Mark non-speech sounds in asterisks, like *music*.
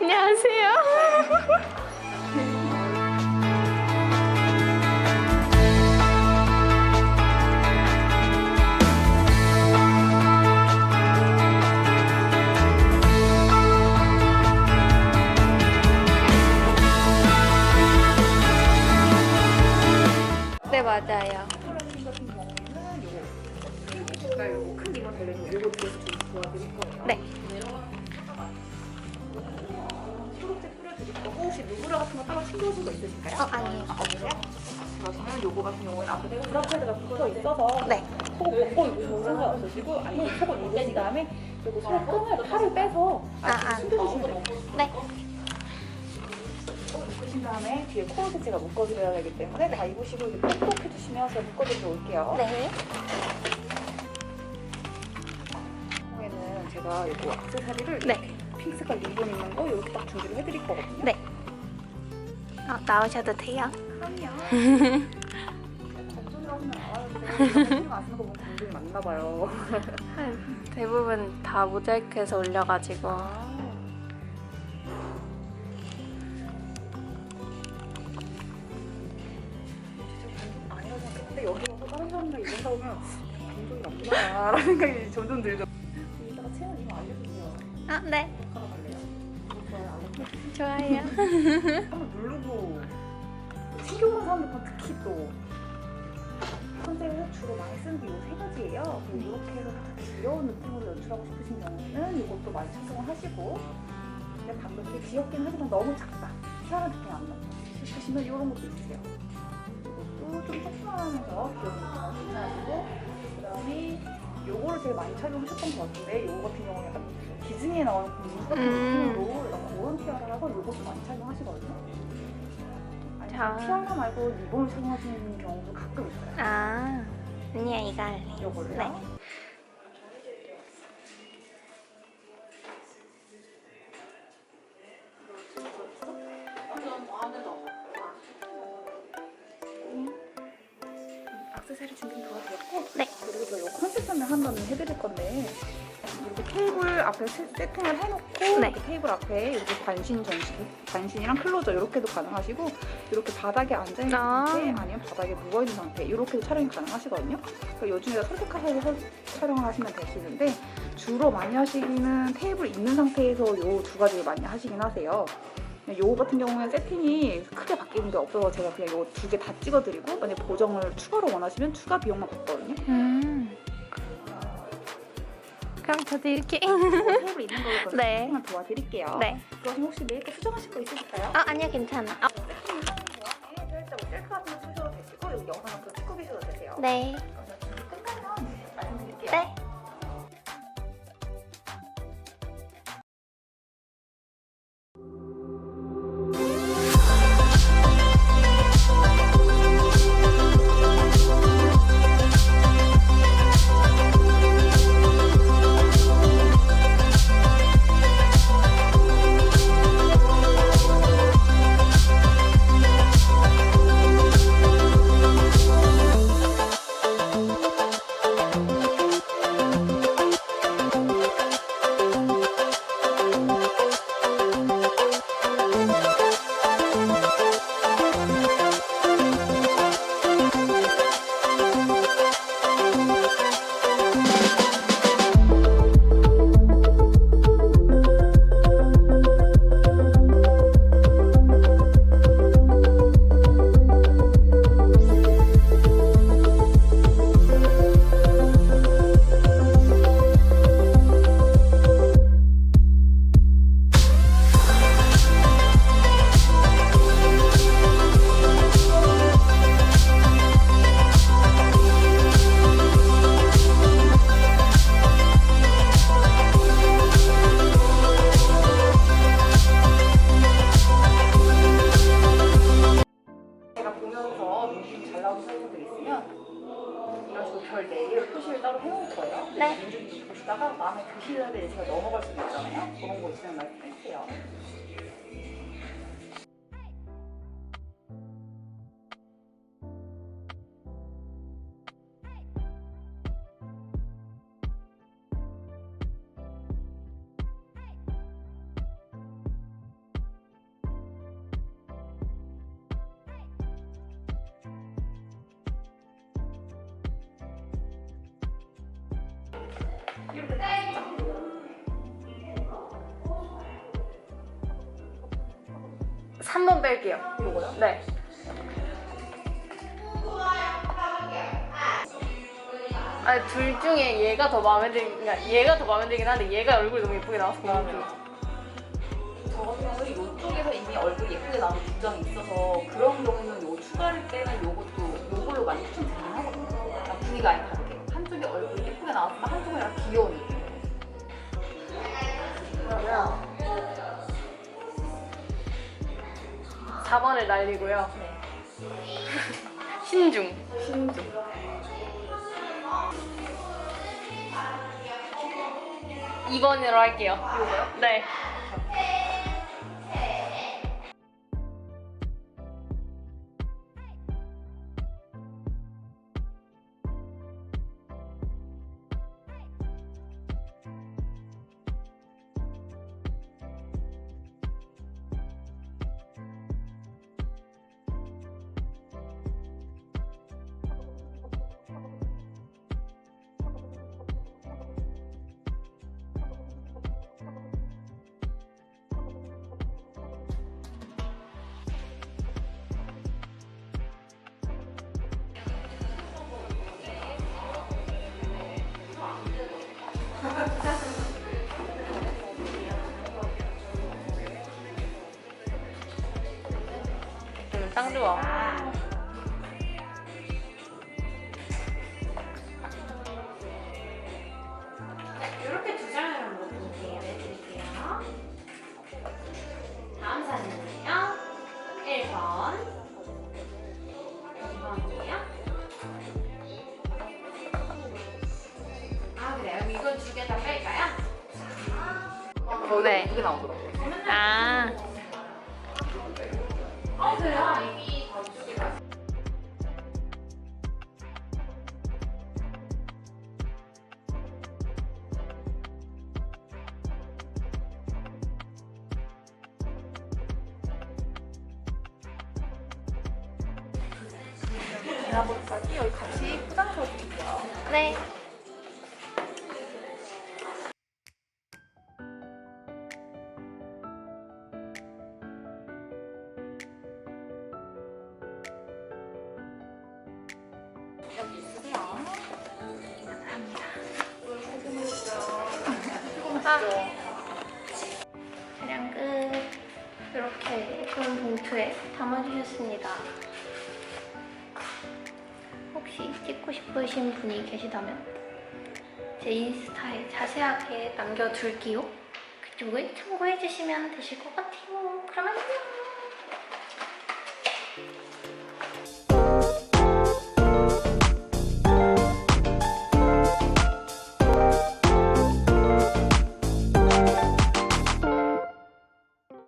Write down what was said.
안녕하세요. *laughs* 거 따로 챙겨오신 거 있으실까요? 어 아니에요. 아, 없으세요? 그러시면 요거 같은 경우는 앞에 브라패드가 붙어 있어서 네. 속옷 벗고 입으셔도 상관없으시고 아니면 속옷 입으신 다음에 요거 속 끈을 팔을 빼서 아, 아. 숨겨주시면 돼요. 네. 속 입으신 다음에 뒤에 코어도 제가 묶어드려야 되기 때문에 다 입으시고 이렇게 톡톡 해주시면 제가 묶어드리러 올게요. 네. 경우에는 제가 이거 액세서리를 네. 이렇게 핑크 색깔 리본 있는 거 이렇게 딱 준비를 해드릴 거거든요. 네. 어, 나오셔도 돼요. 그럼요. 맞나 봐요. 대부분 다 모자이크해서 올려가지고. 여기 와서 다른 사람들 이런다 보면 검정이 맞구나 라는 생각이 점점 들죠. 여기다가 채연 이거 알려주세요. 아 네. 좋아요. 한번 누르고 신경쓰는 사람들 건 특히 또 컨셉을 주로 많이 쓰는 게 이 세 가지예요. 이렇게 해서 귀여운 느낌으로 연출하고 싶으신 경우에는 이것도 많이 착용을 하시고 근데 방금 되게 귀엽긴 하지만 너무 작다. 희한한 느낌 안 나고 싶으시면 이런 것도 있으세요. 이것도 좀 조그만하면서 귀여운 요거를 제일 많이 착용하셨던 것 같은데 요거 같은 경우는 약간 디즈니에 나오는 공주 같은 음. 느낌으로 약간 그런 티아라라고 요것도 많이 착용하시거든요. 아니 자. 티아라 말고 리본을 착용하시는 경우도 가끔 있어요. 아 아니야 이거 할래. 요거를요. 네. 건데 이렇게 테이블 앞에 세- 세팅을 해놓고 네. 이렇게 테이블 앞에 이렇게 관신 전시 관신이랑 클로저 이렇게도 가능하시고 이렇게 바닥에 앉아 있는 아. 상태 아니면 바닥에 누워 있는 상태 이렇게도 촬영이 가능하시거든요. 그러니까 요즘에 선택하셔서 서- 촬영을 하시면 되시는데 주로 많이 하시기는 테이블 있는 상태에서 요 두 가지를 많이 하시긴 하세요. 요 같은 경우에는 세팅이 크게 바뀌는 게 없어서 제가 그냥 요 두 개 다 찍어드리고 만약 보정을 추가로 원하시면 추가 비용만 받거든요. 음. 그럼 저도 이렇게. 테이블 있는 걸로 그럼 *laughs* 네. 세팅을 도와드릴게요. 네. 그럼 혹시 메이크업 수정하실 거 있으실까요? 아 아니야 괜찮아. 아, 세팅을 하는 동안에 살짝 셀카 같은 거 쓰셔도 되시고 여기 영상 같은 거 찍고 계셔도 되세요. 네. 그럼 별 4개를 표시를 따로 해놓을 거예요. 네. 민준이 보시다가 마음에 드시는 데 제가 넘어갈 수도 있잖아요. 그런 거 있으면 말씀해주세요. 이렇게 딱 3번 뺄게요. 요거요? 네. 아니 둘 중에 얘가 더 마음에 들, 그러니까 얘가 더 마음에 들긴 한데 얘가 얼굴이 너무 예쁘게 나와서 마음에 들어. 저 같은 경우는 이쪽에서 이미 얼굴이 예쁘게 나오는 부정이 있어서 그런 경우는 요 추가를 빼는 요것도 요걸로 많이 추천드리긴 하거든요. 분위기가 아예 한쪽에 얼굴이 예쁘게 한쪽은 약간 귀여운 느낌. 그러면 4번을 날리고요. 네. 신중. 신중. 2번으로 할게요. 요거요? 네. 좋아. 이렇게 두 장을 한번 보여드릴게요. 다음 사진은요. 1번. 2번이에요. 아, 그래요? 그럼 이건 두 개 다 뺄까요? 네. 이게 나오더라고요. 아. 어, 그래요? 지나보기까지 여기 같이 포장해 드릴게요. 네. 여기 있으세요. 아. 촬영 끝. 이렇게 예쁜 봉투에 담아주셨습니다. 찍고 싶으신 분이 계시다면 제 인스타에 자세하게 남겨둘게요. 그쪽을 참고해주시면 되실 것 같아요. 그럼 안녕!